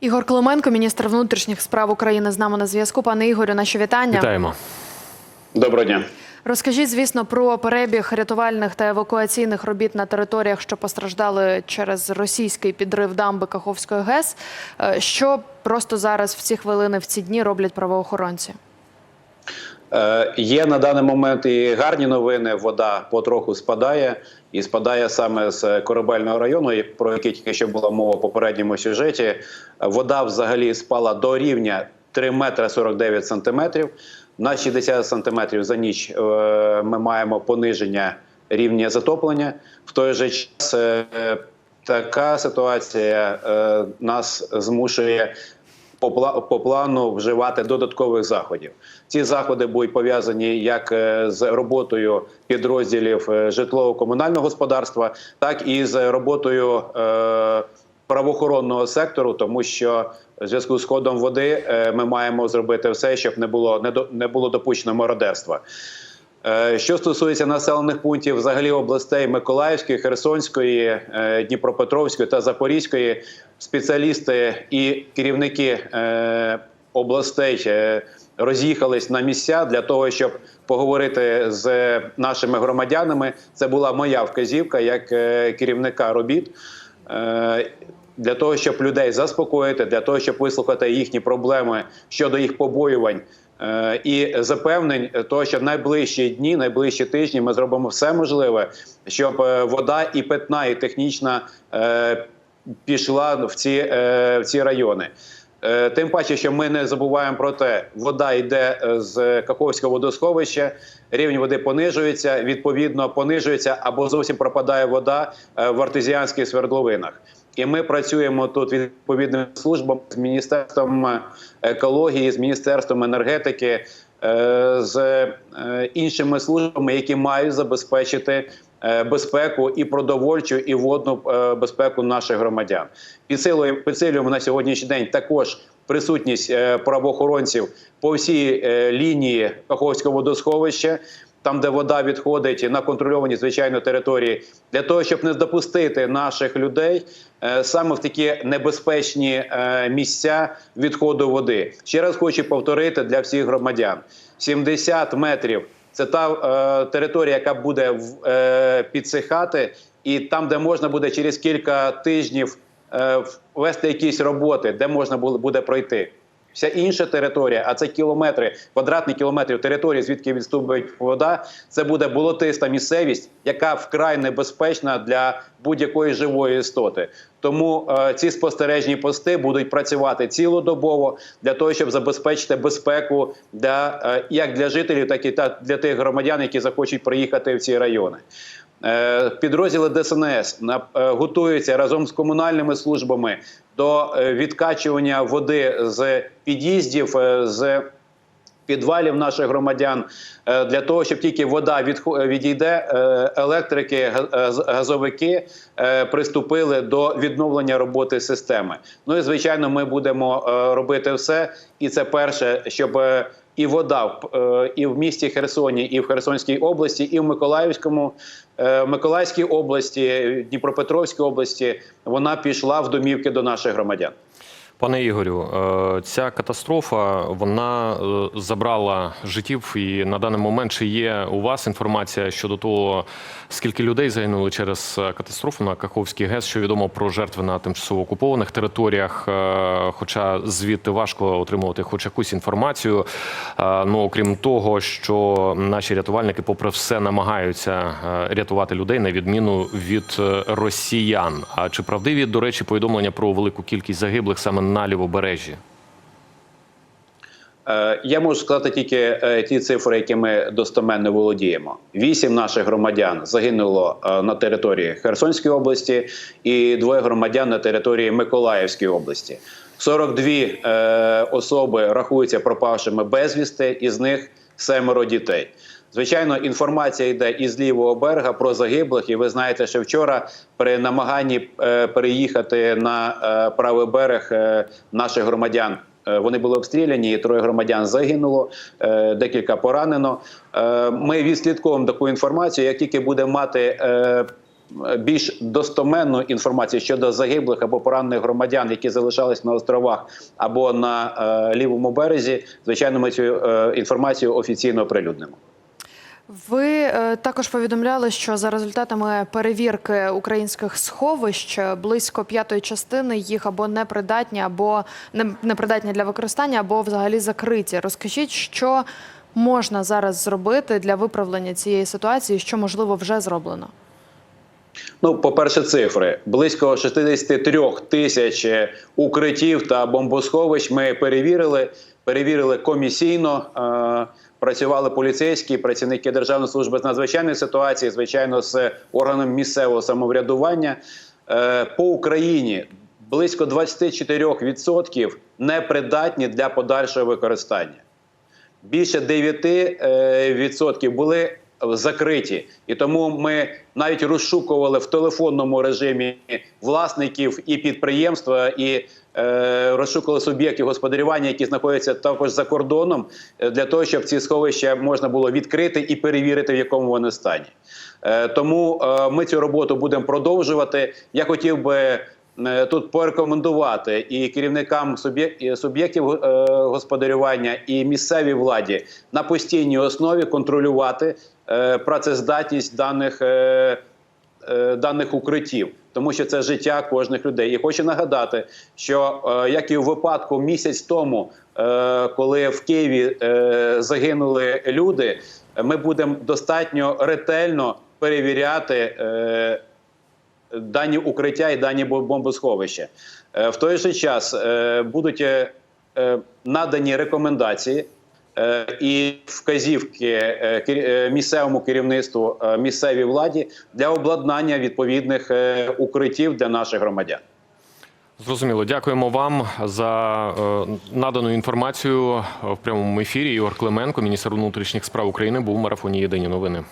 Ігор Клименко, міністр внутрішніх справ України, з нами на зв'язку. Пане Ігорю, наші вітання. Вітаємо. Доброго дня. Розкажіть, звісно, про перебіг рятувальних та евакуаційних робіт на територіях, що постраждали через російський підрив дамби Каховської ГЕС. Е, Що просто зараз в ці хвилини, в ці дні роблять правоохоронці? Е, Є на даний момент і гарні новини. Вода потроху спадає, і спадає саме з корабельного району, про який тільки що була мова в попередньому сюжеті. Вода взагалі спала до рівня 3 метри 49 сантиметрів. На 60 сантиметрів за ніч е, ми маємо пониження рівня затоплення. В той же час е, така ситуація нас змушує по, плану вживати додаткових заходів. Ці заходи будуть пов'язані як е, з роботою підрозділів е, житлово-комунального господарства, так і з роботою е, правоохоронного сектору, тому що в зв'язку з ходом води ми маємо зробити все, щоб не було не було допущено мародерства. Е, Що стосується населених пунктів взагалі областей Миколаївської, Херсонської, е, Дніпропетровської та Запорізької, спеціалісти і керівники е, областей роз'їхались на місця для того, щоб поговорити з нашими громадянами. Це була моя вказівка як керівника робіт. Для того щоб людей заспокоїти, для того щоб вислухати їхні проблеми щодо їх побоювань і запевнень, того, що в найближчі дні, найближчі тижні ми зробимо все можливе, щоб е, вода і питна, і технічна е, пішла в ці, е, в ці райони. Е, Тим паче, що ми не забуваємо про те, вода йде е, з Каховського водосховища, рівень води понижується, відповідно, понижується або зовсім пропадає вода е, в артезіанських свердловинах. І ми працюємо тут відповідними службами з міністерством екології, з міністерством енергетики, е, з е, іншими службами, які мають забезпечити е, безпеку і продовольчу, і водну безпеку наших громадян. Підсилюємо, підсилюємо на сьогоднішній день також присутність правоохоронців по всій лінії Каховського водосховища. Там, де вода відходить на контрольовані звичайно території, для того, щоб не допустити наших людей е, саме в такі небезпечні е, місця відходу води. Ще раз хочу повторити для всіх громадян: 70 метрів це та е, територія, яка буде е, підсихати, і там, де можна буде через кілька тижнів е, ввести якісь роботи, де можна буде пройти. Вся інша територія, а це кілометри, квадратні кілометри території, звідки відступить вода. Це буде болотиста місцевість, яка вкрай небезпечна для будь-якої живої істоти. Тому е, ці спостережні пости будуть працювати цілодобово для того, щоб забезпечити безпеку для е, як для жителів, так і та для тих громадян, які захочуть приїхати в ці райони. Е, Підрозділи ДСНС е, готуються разом з комунальними службами до е, відкачування води з під'їздів, з підвалів наших громадян для того, щоб тільки вода відійде, електрики, га- газовики приступили до відновлення роботи системи. Ну і звичайно, ми будемо робити все. І це перше, щоб і вода е, і в місті Херсоні, і в Херсонській області, і в Миколаївському, е, Миколаївській області, Дніпропетровській області вона пішла в домівки до наших громадян. Пане Ігорю, е, ця катастрофа вона е, забрала життів, і на даний момент чи є у вас інформація щодо того, скільки людей загинули через е, катастрофу на Каховській ГЕС, що відомо про жертви на тимчасово окупованих територіях. Хоча звідти важко отримувати хоч якусь інформацію. Ну окрім того, що наші рятувальники, попри все, намагаються рятувати людей на відміну від росіян. А чи правдиві, до речі, повідомлення про велику кількість загиблих саме на лівобережжі? Е, Я можу сказати тільки е, ті цифри, які ми достоменно володіємо. Вісім наших громадян загинуло е, на території Херсонської області, і двоє громадян на території Миколаївської області. 42 е, особи рахуються пропавшими безвісти, із них семеро дітей. Звичайно, інформація йде із лівого берега про загиблих, і ви знаєте, що вчора при намаганні е, переїхати на е, правий берег е, наших громадян Вони були обстріляні, і троє громадян загинуло, декілька поранено. Ми відслідковуємо таку інформацію. Як тільки буде мати більш достоменну інформацію щодо загиблих або поранених громадян, які залишались на островах або на лівому березі, звичайно, ми цю інформацію офіційно оприлюднимо. Ви е, також повідомляли, що за результатами перевірки українських сховищ е, близько п'ятої частини їх або непридатні, або не- непридатні для використання, або взагалі закриті. Розкажіть, що можна зараз зробити для виправлення цієї ситуації, що можливо вже зроблено? Ну, по-перше, цифри близько 63 тисяч укриттів та бомбосховищ. Ми перевірили, перевірили комісійно. Е- працювали поліцейські працівники Державної служби з надзвичайних ситуацій, звичайно, з органом місцевого самоврядування. Е- по Україні близько 24% непридатні для подальшого використання більше 9% були закриті, і тому ми навіть розшукували в телефонному режимі власників і підприємства, і е, розшукували суб'єктів господарювання, які знаходяться також за кордоном, е, для того, щоб ці сховища можна було відкрити і перевірити, в якому вони стані. Е, тому е, ми цю роботу будемо продовжувати. Я хотів би тут порекомендувати і керівникам суб'єк- суб'єктів е, господарювання і місцевій владі на постійній основі контролювати е, працездатність даних. е, е, даних укриттів, тому що це життя кожних людей. І хочу нагадати, що е, як і в випадку місяць тому, е, коли в Києві е, загинули люди, ми будемо достатньо ретельно перевіряти. Дані укриття і дані бо- бомбосховища. Е, В той же час е, будуть е, надані рекомендації і вказівки місцевому керівництву, місцевій владі для обладнання відповідних укриттів для наших громадян. Зрозуміло, дякуємо вам за надану інформацію в прямому ефірі. Ігор Клименко, міністр внутрішніх справ України, був в марафоні Єдині новини.